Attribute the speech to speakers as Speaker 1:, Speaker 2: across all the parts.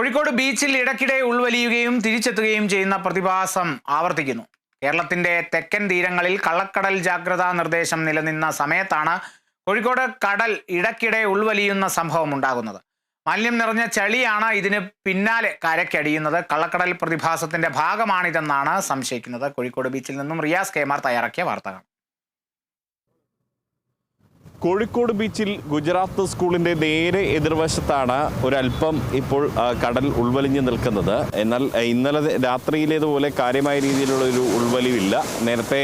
Speaker 1: കോഴിക്കോട് ബീച്ചിൽ ഇടയ്ക്കിടെ ഉൾവലിയുകയും തിരിച്ചെത്തുകയും ചെയ്യുന്ന പ്രതിഭാസം ആവർത്തിക്കുന്നു. കേരളത്തിന്റെ തെക്കൻ തീരങ്ങളിൽ കള്ളക്കടൽ ജാഗ്രതാ നിർദ്ദേശം നിലനിന്ന സമയത്താണ് കോഴിക്കോട് കടൽ ഇടയ്ക്കിടെ ഉൾവലിയുന്ന സംഭവം ഉണ്ടാകുന്നത്. മാലിന്യം നിറഞ്ഞ ചളിയാണ് ഇതിന് പിന്നാലെ കരയ്ക്കടിയുന്നത്. കള്ളക്കടൽ പ്രതിഭാസത്തിന്റെ ഭാഗമാണിതെന്നാണ് സംശയിക്കുന്നത്. കോഴിക്കോട് ബീച്ചിൽ നിന്നും റിയാസ് കെമാർ തയ്യാറാക്കിയ വാർത്തകൾ.
Speaker 2: കോഴിക്കോട് ബീച്ചിൽ ഗുജറാത്ത് സ്കൂളിന്റെ നേരെ എതിർവശത്താണ് ഒരല്പം ഇപ്പോൾ കടൽ ഉൾവലിഞ്ഞ് നിൽക്കുന്നത്. എന്നാൽ ഇന്നലെ രാത്രിയിലേതുപോലെ കാര്യമായ രീതിയിലുള്ള ഒരു ഉൾവലിവില്ല. നേരത്തെ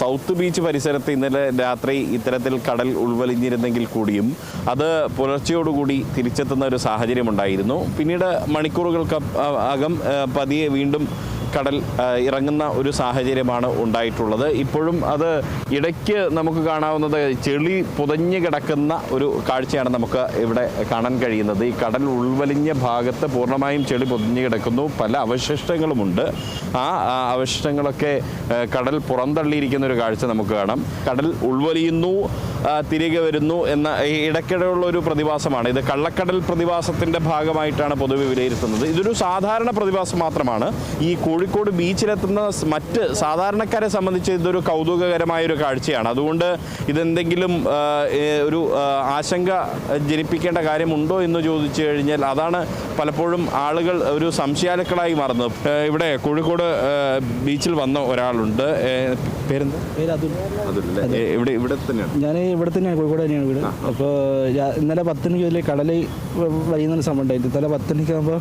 Speaker 2: സൗത്ത് ബീച്ച് പരിസരത്ത് ഇന്നലെ രാത്രി ഇത്തരത്തിൽ കടൽ ഉൾവലിഞ്ഞിരുന്നെങ്കിൽ കൂടിയും അത് പുലർച്ചയോടുകൂടി തിരിച്ചെത്തുന്ന ഒരു സാഹചര്യമുണ്ടായിരുന്നു. പിന്നീട് മണിക്കൂറുകൾക്ക് അകം പതിയെ വീണ്ടും കടൽ ഇറങ്ങുന്ന ഒരു സാഹചര്യമാണ് ഉണ്ടായിട്ടുള്ളത്. ഇപ്പോഴും അത് ഇടയ്ക്ക് നമുക്ക് കാണാവുന്നത് ചെളി പുതഞ്ഞു കിടക്കുന്ന ഒരു കാഴ്ചയാണ് നമുക്ക് ഇവിടെ കാണാൻ കഴിയുന്നത്. ഈ കടൽ ഉൾവലിഞ്ഞ ഭാഗത്ത് പൂർണമായും ചെളി പൊതിഞ്ഞു കിടക്കുന്നു. പല അവശിഷ്ടങ്ങളുമുണ്ട്. ആ അവശിഷ്ടങ്ങളൊക്കെ കടൽ പുറന്തള്ളിയിരിക്കുന്ന ഒരു കാഴ്ച നമുക്ക് കാണാം. കടൽ ഉൾവലിയുന്നു. തിരികെ വരുന്നു എന്ന ഇടയ്ക്കിടെയുള്ള ഒരു പ്രതിഭാസമാണ്. ഇത് കള്ളക്കടൽ പ്രതിഭാസത്തിന്റെ ഭാഗമായിട്ടാണ് പൊതുവെ വിലയിരുത്തുന്നത്. ഇതൊരു സാധാരണ പ്രതിഭാസം മാത്രമാണ്. ഈ കോഴിക്കോട് ബീച്ചിലെത്തുന്ന മറ്റ് സാധാരണക്കാരെ സംബന്ധിച്ച് ഇതൊരു കൗതുകകരമായ ഒരു കാഴ്ചയാണ്. അതുകൊണ്ട് ഇതെന്തെങ്കിലും ഒരു ആശങ്ക ജനിപ്പിക്കേണ്ട കാര്യമുണ്ടോ എന്ന് ചോദിച്ചു കഴിഞ്ഞാൽ അതാണ് പലപ്പോഴും ആളുകൾ ഒരു സംശയാലുക്കളായി മാറുന്നത്. ഇവിടെ കോഴിക്കോട് ബീച്ചിൽ വന്ന ഒരാളുണ്ട്. പേരെന്താ?
Speaker 3: പേര് അതുൽ.
Speaker 2: ഇവിടെ ഇവിടെ തന്നെയാണ്.
Speaker 3: ഞാൻ ഇവിടെ തന്നെയാണ് കോഴിക്കോട് തന്നെയാണ് വീട്. അപ്പോൾ ഇന്നലെ പത്ത് മണിക്ക് വലിയ കടൽ വലിയുന്ന സംഭവം ഉണ്ടായിരുന്നു ഇന്നലെ പത്തണിക്ക് മണിക്കാകുമ്പോൾ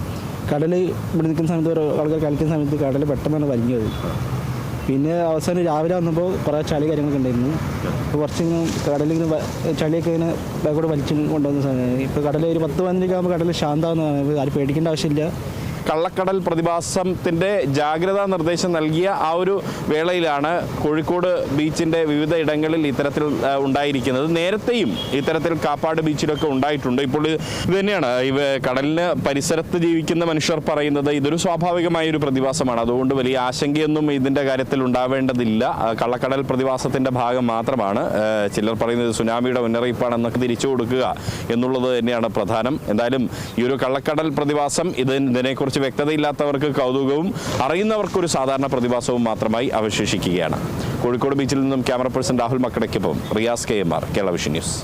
Speaker 3: കടൽ ഇവിടെ നിൽക്കുന്ന സമയത്ത് ആൾക്കാർ കളിക്കുന്ന സമയത്ത് കടൽ പെട്ടെന്നാണ് വലിഞ്ഞത് പിന്നെ അവസാനം രാവിലെ വന്നപ്പോൾ കുറേ ചളി കാര്യങ്ങളൊക്കെ ഉണ്ടായിരുന്നു. അപ്പോൾ കുറച്ചിങ്ങനെ കടലിങ്ങനെ ചളിയൊക്കെ ഇങ്ങനെ ബാക്കോട്ട് വലിച്ചു കൊണ്ടുവന്ന സമയമാണ് ഇപ്പോൾ കടൽ ഒരു പത്ത് പതിനഞ്ചൊക്കെ ആകുമ്പോൾ കടൽ ശാന്തമാകുന്നതാണ് ഇപ്പോൾ ആരും പേടിക്കേണ്ട ആവശ്യമില്ല.
Speaker 2: കള്ളക്കടൽ പ്രതിഭാസത്തിന്റെ ജാഗ്രതാ നിർദ്ദേശം നൽകിയ ആ ഒരു വേളയിലാണ് കോഴിക്കോട് ബീച്ചിന്റെ വിവിധ ഇടങ്ങളിൽ ഇത്തരത്തിൽ ഉണ്ടായിരിക്കുന്നത്. നേരത്തെയും ഇത്തരത്തിൽ കാപ്പാട് ബീച്ചിലൊക്കെ ഉണ്ടായിട്ടുണ്ട്. ഇപ്പോൾ ഇത് തന്നെയാണ്. ഇവ കടലിന് പരിസരത്ത് ജീവിക്കുന്ന മനുഷ്യർ പറയുന്നത് ഇതൊരു സ്വാഭാവികമായ ഒരു പ്രതിഭാസമാണ്. അതുകൊണ്ട് വലിയ ആശങ്കയൊന്നും ഇതിന്റെ കാര്യത്തിൽ ഉണ്ടാവേണ്ടതില്ല. കള്ളക്കടൽ പ്രതിഭാസത്തിന്റെ ഭാഗം മാത്രമാണ്. ചിലർ പറയുന്നത് സുനാമിയുടെ മുന്നറിയിപ്പാണെന്നൊക്കെ തിരിച്ചു കൊടുക്കുക എന്നുള്ളത് തന്നെയാണ് പ്രധാനം. എന്തായാലും ഈ ഒരു കള്ളക്കടൽ പ്രതിഭാസം ഇത് ഇതിനെക്കുറിച്ച് വ്യക്തതയില്ലാത്തവർക്ക് കൗതുകവും അറിയുന്നവർക്കൊരു സാധാരണ പ്രതിഭാസവും മാത്രമായി അവശേഷിക്കുകയാണ്. കോഴിക്കോട് ബീച്ചിൽ നിന്നും camera person Rahul മക്കടയ്ക്കൊപ്പം Riyas K M R Kerala vision news.